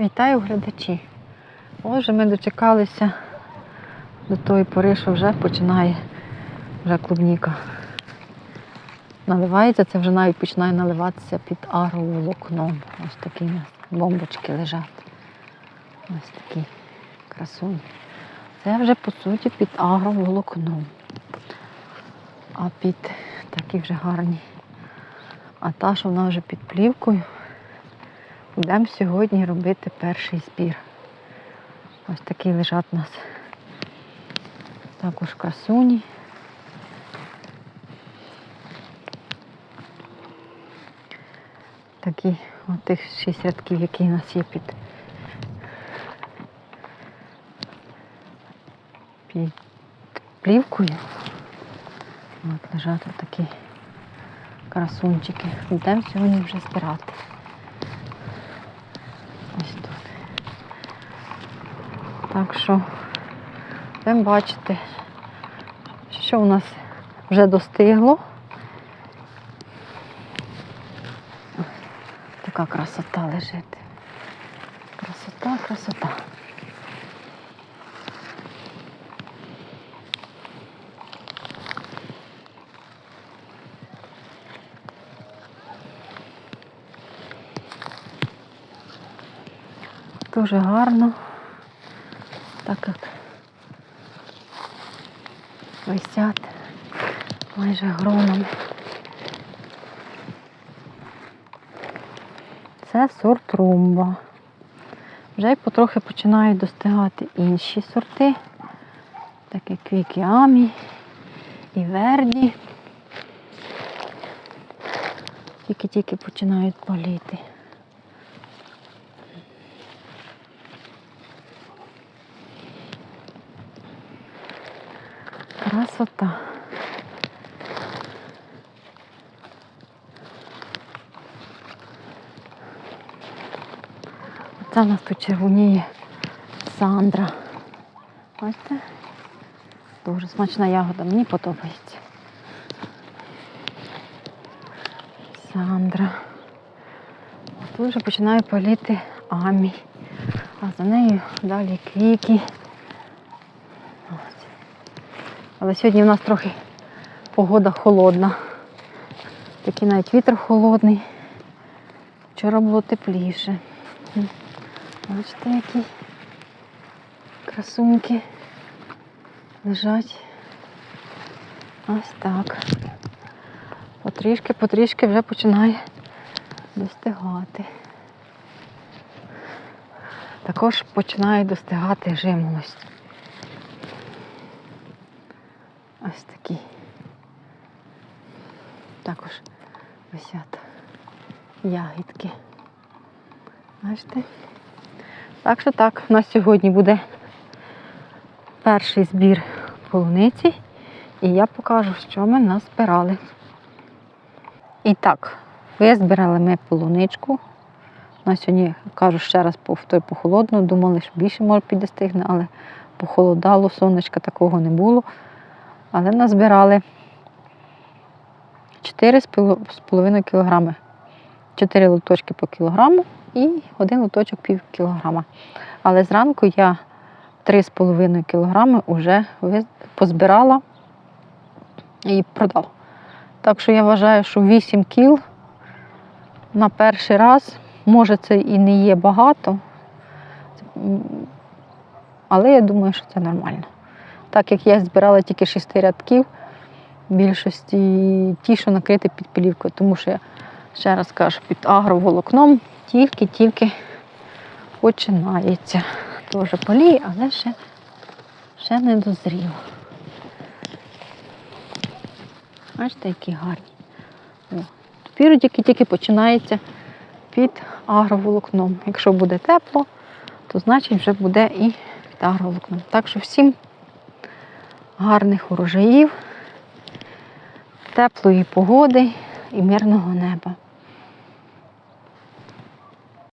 Вітаю глядачі. Отже, ми дочекалися до тої пори, що вже починає вже клубніка. Наливається, це вже навіть починає наливатися під агроволокном. Ось такі бомбочки лежать. Ось такі красуні. Це вже по суті під агроволокном. А під такі вже гарні. А та, що вона вже під плівкою, будемо сьогодні робити перший збір. Ось такі лежать у нас також красуні. Такі от тих шість рядків, які у нас є під, під плівкою. От лежать от такі красунчики. Будемо сьогодні вже збирати. Ось тут. Так що будемо бачити, що у нас вже достигло. Така красота лежить. Красота, красота. Дуже гарно, так як висять майже гроном. Це сорт румба. Вже й потрохи починають достигати інші сорти, так як вікіамі і верді. Тільки-тільки починають паліти. Красота. Це у нас тут червоніє Сандра. Бачите? Дуже смачна ягода, мені подобається. Сандра. Тут вже починає паліти амі. А за нею далі квіки. Але сьогодні у нас трохи погода холодна. Такий навіть вітер холодний. Вчора було тепліше. Бачите, які красунки лежать. Ось так. Потрішки, потрішки вже починає достигати. Також починає достигати жимолость. Ось такі. Також висять ягідки. Бачите? Так що так, у нас сьогодні буде перший збір полуниці, і я покажу, що ми назбирали. І так, визбирали ми полуничку. На сьогодні, кажу ще раз, повторю, похолодно, думали, що більше може підстигне, але похолодало, сонечка такого не було. Але назбирали 4,5 кг. 4 лоточки по кілограму і один лоточок пів кілограма. Але зранку я 3,5 кілограми вже позбирала і продала. Так що я вважаю, що 8 кіл на перший раз, може це і не є багато, але я думаю, що це нормально. Так як я збирала тільки 6 рядків, більшості ті, що накриті під пілівкою, тому що я ще раз кажу, під агроволокном тільки-тільки починається. Теж поліє, але ще, ще не дозріло. Бачите, які гарні. О, Тепер тільки-тільки починається під агроволокном. Якщо буде тепло, то значить вже буде і під агроволокном. Так що всім гарних урожаїв, теплої погоди і мирного неба.